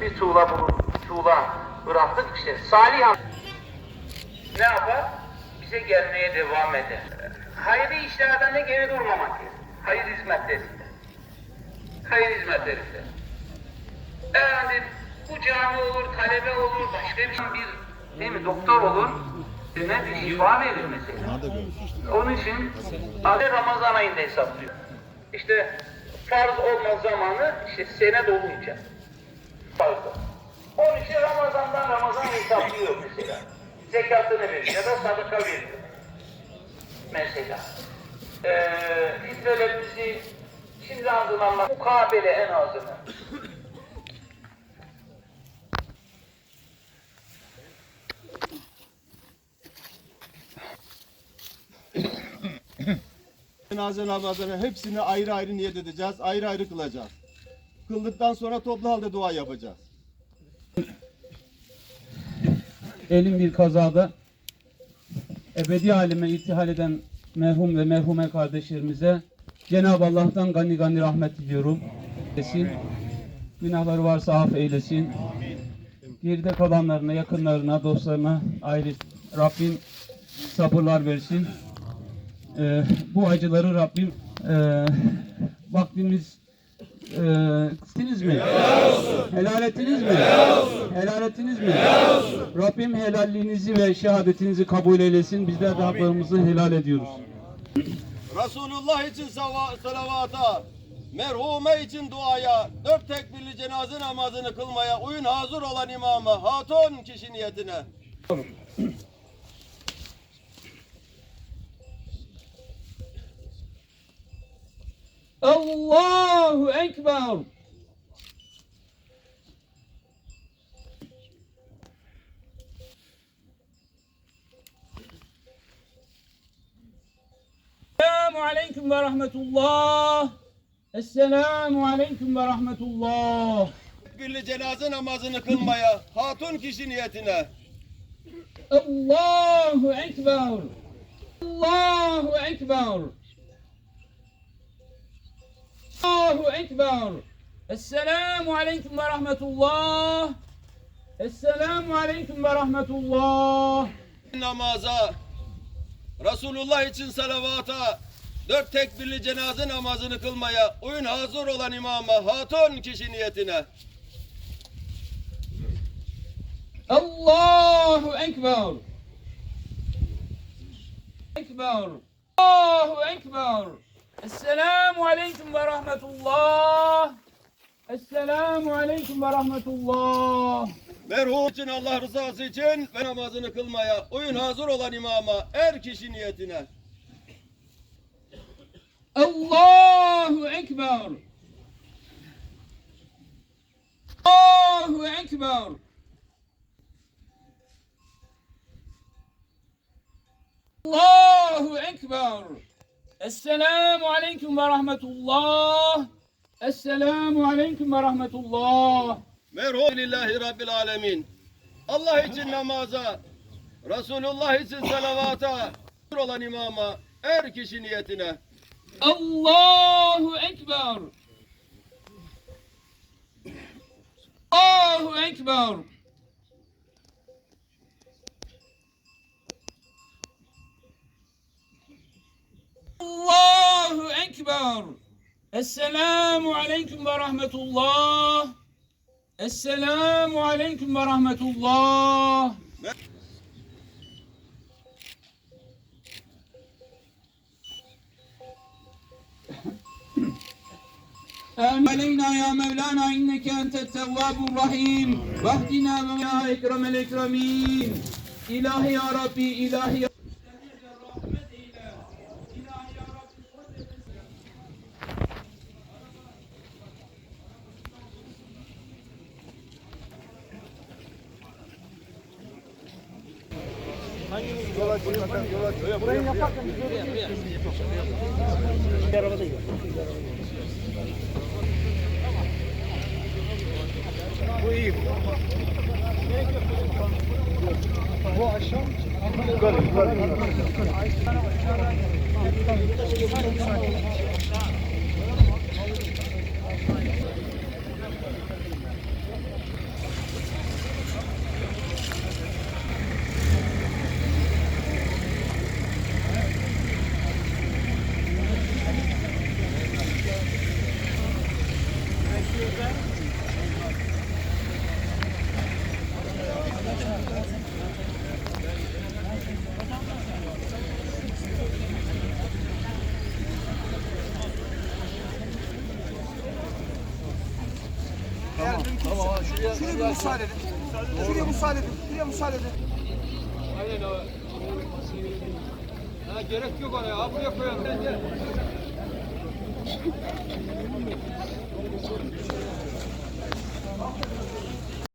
bir tuğla bulup tuğla bıraktık işte salih ne yapar? Bize gelmeye devam eder. Hayırlı işlerden de geri durmamak gerekir. Hayır hizmetlerinde. Hayır hizmetlerinde. Efendim bu cami olur, talebe olur, başka bir, bir değil mi, doktor olur. Birine bir şifa verir mesela. Onun için adı Ramazan ayında hesaplıyor. İşte farz olma zamanı işte sene dolunca. Farz. Onun için Ramazan'dan Ramazan hesaplıyor mesela. Zekatını veriyor ya da sadaka veriyor. Mesela. Ee, hizmelerimizi şimdi hazırlanmak mukabele en azından. Cenaze namazını hepsini ayrı ayrı niyet edeceğiz. Ayrı ayrı kılacağız. Kıldıktan sonra toplu halde dua yapacağız. Elim bir kazada ebedi aleme irtihal eden merhum ve merhume kardeşlerimize Cenab-ı Allah'tan gani gani rahmet diliyorum. Eylesin. Günahları varsa af eylesin. Geride kalanlarına, yakınlarına, dostlarına ayrı Rabbim sabırlar versin. Ee, bu acıları Rabbim e, vaktimiz e, ettiniz mi? Helal ettiniz mi? Helal ettiniz mi? Rabbim helalliğinizi ve şehadetinizi kabul eylesin. Bizler de haklarımızı helal ediyoruz. Resulullah için salavata, merhume için duaya, dört tekbirli cenaze namazını kılmaya uyun hazır olan imama, hatun kişi niyetine. Allahu Ekber. Esselamu Aleyküm ve Rahmetullah. Esselamu Aleyküm ve Rahmetullah. Tekbirli cenaze namazını kılmaya, hatun kişi niyetine. Allahu Ekber. Allahu Ekber. Allahu Ekber. Esselamu Aleyküm ve Rahmetullah. Esselamu Aleyküm ve Rahmetullah. namaza, Resulullah için salavata, dört tekbirli cenaze namazını kılmaya uyun hazır olan imama, hatun kişi niyetine. Allahu Ekber. Ekber. Allahu Ekber. Esselamu Aleyküm ve Rahmetullah. Esselamu Aleyküm ve Rahmetullah. Merhum için Allah rızası için ve namazını kılmaya uyun hazır olan imama, er kişi niyetine. Allahu Ekber. Allahu Ekber. Allahu Ekber. Esselamu Aleyküm ve Rahmetullah. Esselamu Aleyküm ve Rahmetullah. Merhum lillahi rabbil alemin. Allah için namaza, Resulullah için salavata, olan imama, er kişi niyetine. Allahu Ekber. Allahu Ekber. أكبر السلام عليكم ورحمة الله. السلام عليكم ورحمة الله. آمين. علينا يا مولانا إنك أنت التواب الرحيم. واهدنا يا إكرم الإكرمين إلهي يا ربي إلهي Hangimiz yola çıkarken yola çıkarken. Burayı yaparken biz yola çıkarken. Bir arabada yiyor. Bu iyi. Bu aşağı mı? Yukarı, yukarı, yukarı. يا şuraya, Şuraya müsaade edin. Şuraya müsaade edin. Şuraya müsaade edin. Ha, gerek yok oraya. Ha, buraya koyalım. Gel, gel.